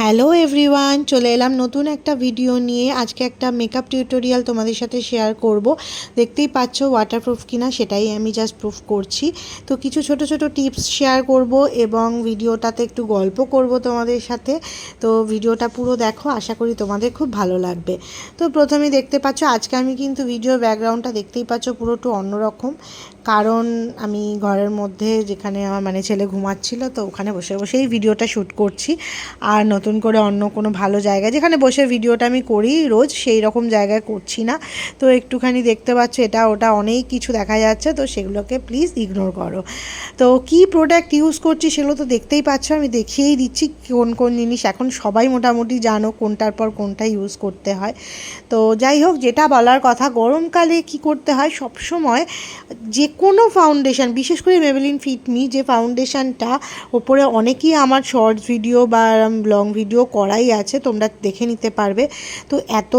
Hello everyone চলে এলাম নতুন একটা ভিডিও নিয়ে। আজকে একটা মেকআপ টিউটোরিয়াল তোমাদের সাথে শেয়ার করব। দেখতেই পাচ্ছ ওয়াটারপ্রুফ কিনা, সেটাই আমি জাস্ট প্রুফ করছি। তো কিছু ছোট ছোট টিপস শেয়ার করব এবং ভিডিওটাতে একটু গল্প করব তোমাদের সাথে। তো ভিডিওটা পুরো দেখো, আশা করি তোমাদের খুব ভালো লাগবে। তো প্রথমে দেখতে পাচ্ছ, আজকে আমি কিন্তু ভিডিও ব্যাকগ্রাউন্ডটা দেখতেই পাচ্ছ পুরো একটু অন্যরকম। কারণ আমি ঘরের মধ্যে যেখানে আমার মানে ছেলে ঘুমাচ্ছিল, তো ওখানে বসে বসেই ভিডিওটা শ্যুট করছি। আর নতুন করে অন্য কোনো ভালো জায়গায়, যেখানে বসে ভিডিওটা আমি করি রোজ, সেই রকম জায়গায় করছি না। তো একটুখানি দেখতে পাচ্ছ, এটা ওটা অনেক কিছু দেখা যাচ্ছে, তো সেগুলোকে প্লিজ ইগনোর করো। তো কি প্রোডাক্ট ইউজ করছি সেগুলো তো দেখতেই পাচ্ছ, আমি দেখিয়েই দিচ্ছি কোন কোন জিনিস এখন সবাই মোটামুটি জানো কোনটার পর কোনটা ইউজ করতে হয়। তো যাই হোক, যেটা বলার কথা, গরমকালে কি করতে হয়, সবসময় যে কোনো ফাউন্ডেশন বিশেষ করে মেবেলিন ফিটমি যে ফাউন্ডেশনটা ওপরে অনেকেই আমার শর্টস ভিডিও বা লং ভিডিও করাই আছে, তোমরা দেখে নিতে পারবে। তো এত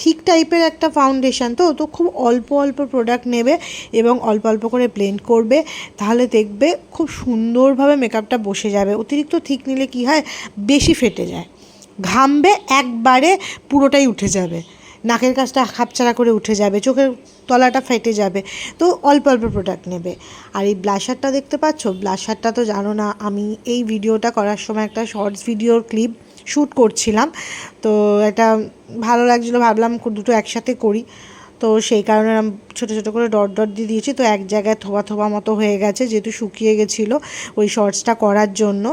থিক টাইপের একটা ফাউন্ডেশন তো তো খুব অল্প অল্প প্রোডাক্ট নেবে এবং অল্প অল্প করে ব্লেন্ড করবে, তাহলে দেখবে খুব সুন্দরভাবে মেকআপটা বসে যাবে। অতিরিক্ত থিক নিলে কি হয়? বেশি ফেটে যায়। ঘামবে একবারে, পুরোটাই উঠে যাবে। নাকের কাছটা খাপছাড়া করে উঠে যাবে, চোখের তলাটা ফেটে যাবে, তো অল্প অল্প প্রোডাক্ট নেবে। আর এই ব্লাশারটা দেখতে পাচ্ছ? ব্লাশারটা তো জানো না, আমি এই ভিডিওটা করার সময় একটা শর্টস ভিডিওর ক্লিপ শ্যুট করছিলাম। তো এটা ভালো লাগছিল, ভাবলাম দুটো একসাথে করি। তো সেই কারণে আমি ছোটো ছোটো করে ডট ডট দিয়ে দিয়েছি। তো এক জায়গায় থোবা থোবা মতো হয়ে গেছে, যেহেতু শুকিয়ে গেছিল ওই শর্টসটা করার জন্য।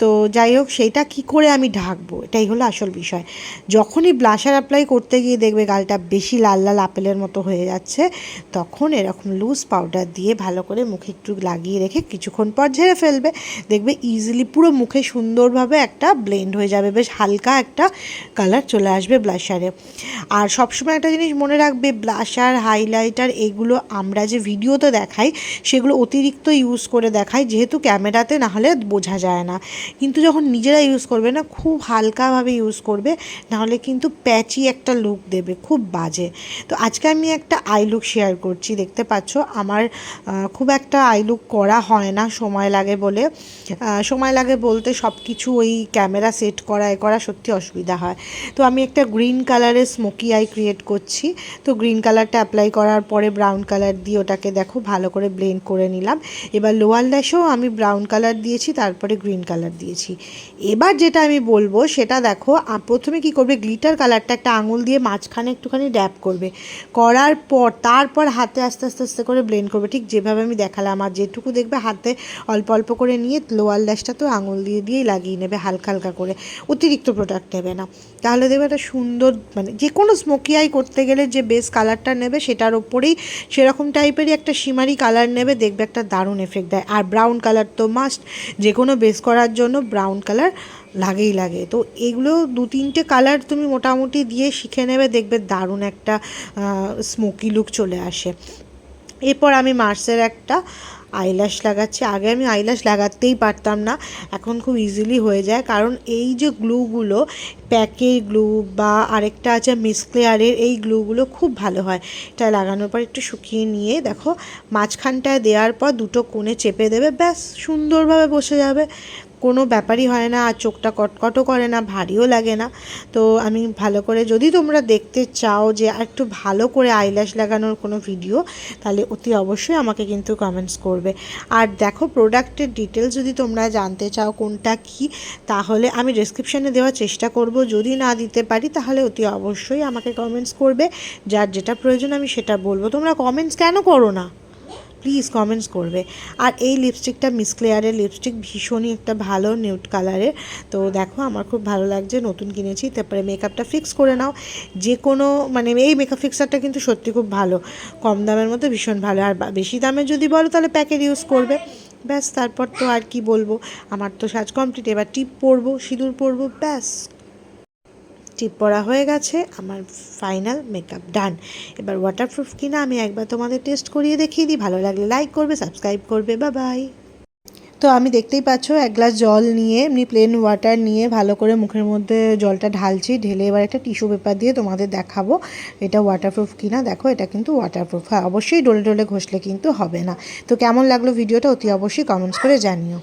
তো যাই হোক, সেইটা কি করে আমি ঢাকবো? এটাই হলো আসল বিষয়। যখনই ব্লাশার অ্যাপ্লাই করতে গিয়ে দেখবে গালটা বেশি লাল লাল আপেলের মতো হয়ে যাচ্ছে, তখন এরকম লুজ পাউডার দিয়ে ভালো করে মুখে একটু লাগিয়ে রেখে কিছুক্ষণ পর ঝেড়ে ফেলবে। দেখবে ইজিলি পুরো মুখে সুন্দরভাবে একটা ব্লেন্ড হয়ে যাবে, বেশ হালকা একটা কালার চলে আসবে ব্লাশারে আর সবসময় একটা জিনিস মনে রাখবে ব্লাশার হাইলাইটার এগুলো আমরা যে ভিডিওতে দেখাই, সেগুলো অতিরিক্ত ইউজ করে দেখাই, যেহেতু ক্যামেরাতে না হলে বোঝা যায় না। কিন্তু যখন নিজেরা ইউজ করবে না, খুব হালকাভাবে ইউজ করবে, নাহলে কিন্তু প্যাচি একটা লুক দেবে, খুব বাজে। তো আজকে আমি একটা আই লুক শেয়ার করছি, দেখতে পাচ্ছ? আমার খুব একটা আই লুক করা হয় না, সময় লাগে বলে। সময় লাগে বলতে সব কিছু ওই ক্যামেরা সেট করা, এ করা সত্যি অসুবিধা হয়। তো আমি একটা গ্রিন কালারের স্মোকি আই ক্রিয়েট করছি। তো গ্রিন কালারটা অ্যাপ্লাই করার পরে ব্রাউন কালার দিয়ে ওটাকে দেখো, ভালো করে ব্লেন্ড করে নিলাম। এবার লোয়ার ল্যাশেও আমি ব্রাউন কালার দিয়েছি, তারপরে গ্রিন কালার দিয়েছি। এবার যেটা আমি বলব, সেটা দেখো প্রথমে কি করবে গ্লিটার কালারটা একটা আঙুল দিয়ে মাঝখানে একটুখানি ড্যাপ করবে। করার পর, তারপর হাতে আস্তে আস্তে আস্তে করে ব্লেন্ড করবে। ঠিক যেভাবে আমি দেখালাম, আর যেটুকু দেখবে হাতে অল্প অল্প করে নিয়ে লোয়ার ল্যাশটা তো আঙুল দিয়ে, দিয়েই লাগিয়ে নেবে হালকা হালকা করে। অতিরিক্ত প্রোডাক্ট নেবে না। তাহলে দেখবে একটা সুন্দর মানে যে কোনো স্মোকি আই করতে গেলে যে বেস কালারটা নেবে, সেটার ওপরেই সেরকম টাইপেরই একটা সিমারি কালার নেবে, দেখবে একটা দারুণ এফেক্ট দেয়। আর ব্রাউন কালার তো মাস্ট যে কোনো বেস করার জন্য ব্রাউন কালার লাগেই লাগে। তো এগুলো দু তিনটে কালার তুমি মোটামুটি দিয়ে শিখে নেবে, দেখবে দারুণ একটা স্মোকি লুক চলে আসে। এরপর আমি মার্সের একটা আইল্যাশ লাগাচ্ছি। আগে আমি আইল্যাশ লাগাতেই পারতাম না, এখন খুব ইজিলি হয়ে যায়। কারণ এই যে গ্লুগুলো প্যাকের গ্লু বা আরেকটা আছে মিসক্লেয়ারের এই গ্লুগুলো খুব ভালো হয়। এটা লাগানোর পর একটু শুকিয়ে নিয়ে দেখো, মাঝখানটায় দেওয়ার পর দুটো কোণে চেপে দেবে, ব্যাস সুন্দরভাবে বসে যাবে। কোনো ব্যাপারই হয় না, আর চোখটা কটকটও করে না, ভারীও লাগে না। তো আমি ভালো করে যদি তোমরা দেখতে চাও যে একটু ভালো করে আইল্যাশ লাগানোর কোনো ভিডিও তাহলে অতি অবশ্যই আমাকে কিন্তু কমেন্টস করবে। আর দেখো প্রোডাক্টের ডিটেলস যদি তোমরা জানতে চাও কোনটা কি, তাহলে আমি ডিসক্রিপশানে দেওয়ার চেষ্টা করব। যদি না দিতে পারি, তাহলে অতি অবশ্যই আমাকে কমেন্টস করবে। যার যেটা প্রয়োজন আমি সেটা বলব। তোমরা কমেন্টস কেন করো না? প্লিজ কমেন্টস করবে। আর এই লিপস্টিকটা মিস ক্লেয়ারের লিপস্টিক ভীষণই একটা ভালো নিউট কালারের তো দেখো, আমার খুব ভালো লাগছে, নতুন কিনেছি। তারপরে মেকআপটা ফিক্স করে নাও। যে কোনো মানে এই মেকআপ ফিক্সারটা কিন্তু সত্যি খুব ভালো। কম দামের মধ্যে ভীষণ ভালো। আর বেশি দামের যদি বলো, তাহলে প্যাকেট ইউজ করবে। ব্যাস, তারপর তো আর কি বলব? আমার তো সাজ কমপ্লিট এবার টিপ পরবো, সিঁদুর পরবো, ব্যাস। টিপ পরা হয়ে গেছে, আমার ফাইনাল মেকআপ ডান এবার ওয়াটারপ্রুফ কিনা আমি একবার তোমাদের টেস্ট করিয়ে দেখিয়ে দিই, ভালো লাগলে লাইক করবে সাবস্ক্রাইব করবে বা বাই তো আমি দেখতেই পাচ্ছ, এক গ্লাস জল নিয়ে, এমনি প্লেন ওয়াটার নিয়ে ভালো করে মুখের মধ্যে জলটা ঢালছি, ঢেলে এবার একটা টিস্যু পেপার দিয়ে তোমাদের দেখাবো এটা ওয়াটারপ্রুফ কিনা। দেখো, এটা কিন্তু ওয়াটারপ্রুফ হ্যাঁ অবশ্যই ডোলে ডোলে ঘষলে কিন্তু হবে না। তো কেমন লাগল ভিডিওটা অতি অবশ্যই কমেন্টস করে জানিও।